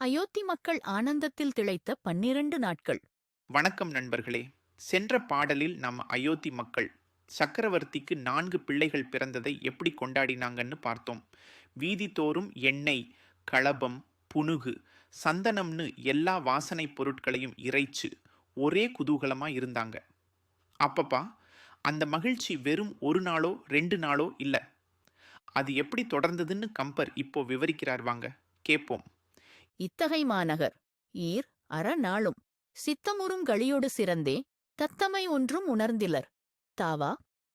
அயோத்தி மக்கள் ஆனந்தத்தில் திளைத்த பன்னிரண்டு நாட்கள். வணக்கம் நண்பர்களே. சென்ற பாடலில் நம்ம அயோத்தி மக்கள் சக்கரவர்த்திக்கு நான்கு பிள்ளைகள் பிறந்ததை எப்படி கொண்டாடினாங்கன்னு பார்த்தோம். வீதி தோறும் எண்ணெய் களபம் புனுகு சந்தனம்னு எல்லா வாசனைப் பொருட்களையும் இறைச்சு ஒரே குதூகலமாக இருந்தாங்க. அப்பப்பா அந்த மகிழ்ச்சி வெறும் ஒரு நாளோ ரெண்டு நாளோ இல்லை. அது எப்படி தொடர்ந்ததுன்னு கம்பர் இப்போ விவரிக்கிறார் வாங்க. கேட்போம் இத்தகை மாநகர். ஈர் அறநாளும் சித்தமுறும் களியோடு சிறந்தே தத்தமை ஒன்றும் உணர்ந்திலர். தாவா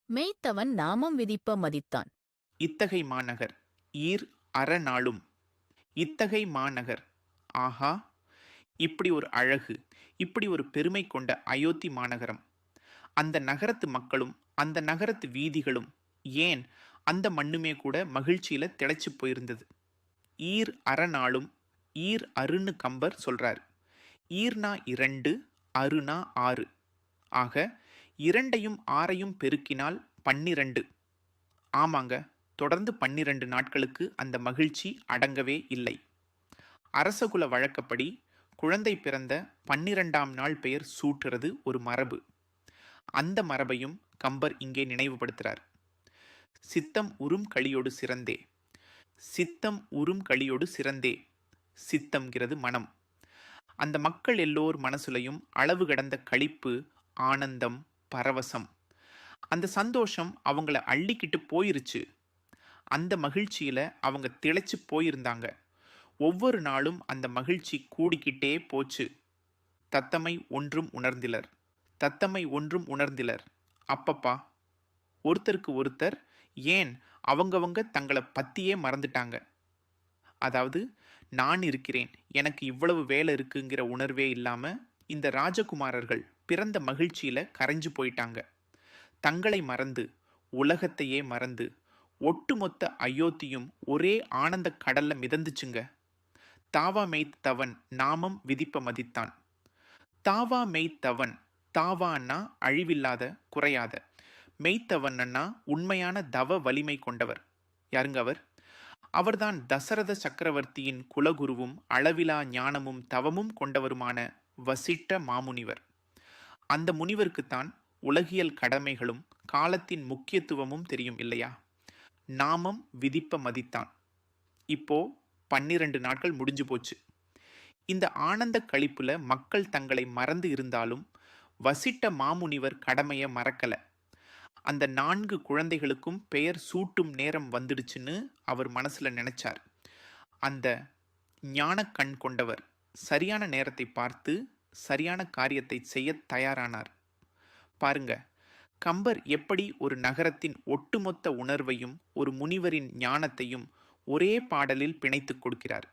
மெய்த்தவன் நாமம் விதிப்ப மதித்தான். இத்தகை மாநகர். ஈர் அறநாளும் இத்தகை மாநகர். ஆஹா இப்படி ஒரு அழகு இப்படி ஒரு பெருமை கொண்ட அயோத்தி மாநகரம். அந்த நகரத்து மக்களும் அந்த நகரத்து வீதிகளும் ஏன் அந்த மண்ணுமே கூட மகிழ்ச்சியில திளைச்சு போயிருந்தது. ஈர் அறநாளும் ஈர் அருன்னு கம்பர் சொல்கிறார் ஈர்னா இரண்டு அருனா ஆறு. ஆக இரண்டையும் ஆறையும் பெருக்கினால் பன்னிரண்டு. ஆமாங்க தொடர்ந்து பன்னிரண்டு நாட்களுக்கு அந்த மகிழ்ச்சி அடங்கவே இல்லை. அரசகுல வழக்கப்படி குழந்தை பிறந்த பன்னிரெண்டாம் நாள் பெயர் சூட்டுறது ஒரு மரபு. அந்த மரபையும் கம்பர் இங்கே நினைவுபடுத்துகிறார் சித்தம் உறும் களியோடு சிறந்தே. சித்தம் உறும் களியோடு சிறந்தே. சித்தம்ங்கிறது மனம். அந்த மக்கள் எல்லோர் மனசுலையும் அளவு கடந்த களிப்பு ஆனந்தம் பரவசம். அந்த சந்தோஷம் அவங்கள அள்ளிக்கிட்டு போயிருச்சு. அந்த மகிழ்ச்சியில் அவங்க திளைச்சு போயிருந்தாங்க. ஒவ்வொரு நாளும் அந்த மகிழ்ச்சி கூடிக்கிட்டே போச்சு. தத்தமை ஒன்றும் உணர்ந்திலர். தத்தமை ஒன்றும் உணர்ந்திலர். அப்பப்பா ஒருத்தருக்கு ஒருத்தர் ஏன் அவங்கவங்க தங்களை பற்றியே மறந்துட்டாங்க. அதாவது நான் இருக்கிறேன் எனக்கு இவ்வளவு வேலை இருக்குங்கிற உணர்வே இல்லாமல் இந்த ராஜகுமாரர்கள் பிறந்த மகிழ்ச்சியில் கரைஞ்சு போயிட்டாங்க. தங்களை மறந்து உலகத்தையே மறந்து ஒட்டுமொத்த அயோத்தியும் ஒரே ஆனந்த கடல்ல மிதந்துச்சுங்க. தாவா மெய்த்தவன் நாமம் விதிப்ப மதித்தான். தாவா மெய்த்தவன் தாவான்னா அழிவில்லாத குறையாத. மெய்த்தவன்னா உண்மையான தவ வலிமை கொண்டவர். யாருங்க அவர்? அவர்தான் தசரத சக்கரவர்த்தியின் குலகுருவும் அளவிலா ஞானமும் தவமும் கொண்டவருமான வசிட்ட மாமுனிவர். அந்த முனிவருக்குத்தான் உலகியல் கடமைகளும் காலத்தின் முக்கியத்துவமும் தெரியும் இல்லையா? நாமம் விதிப்ப மதித்தான். இப்போ பன்னிரண்டு நாட்கள் முடிஞ்சு போச்சு. இந்த ஆனந்த கழிப்புல மக்கள் தங்களை மறந்து இருந்தாலும் வசிட்ட மாமுனிவர் கடமையை மறக்கல. அந்த நான்கு குழந்தைகளுக்கும் பெயர் சூட்டும் நேரம் வந்துடுச்சுன்னு அவர் மனசில் நினச்சார். அந்த ஞான கண் கொண்டவர் சரியான நேரத்தை பார்த்து சரியான காரியத்தை செய்ய தயாரானார். பாருங்க கம்பர் எப்படி ஒரு நகரத்தின் ஒட்டுமொத்த உணர்வையும் ஒரு முனிவரின் ஞானத்தையும் ஒரே பாடலில் பிணைத்துக் கொடுக்கிறார்.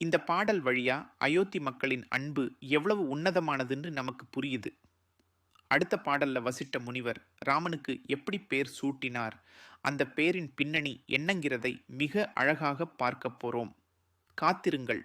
இந்த பாடல் வழியா அயோத்தி மக்களின் அன்பு எவ்வளவு உன்னதமானதுன்னு நமக்கு புரியுது. அடுத்த பாடல்ல வசிட்ட முனிவர் ராமனுக்கு எப்படி பேர் சூட்டினார்? அந்த பேரின் பின்னணி என்னங்கிறதை மிக அழகாக பார்க்க போகிறோம் காத்திருங்கள்.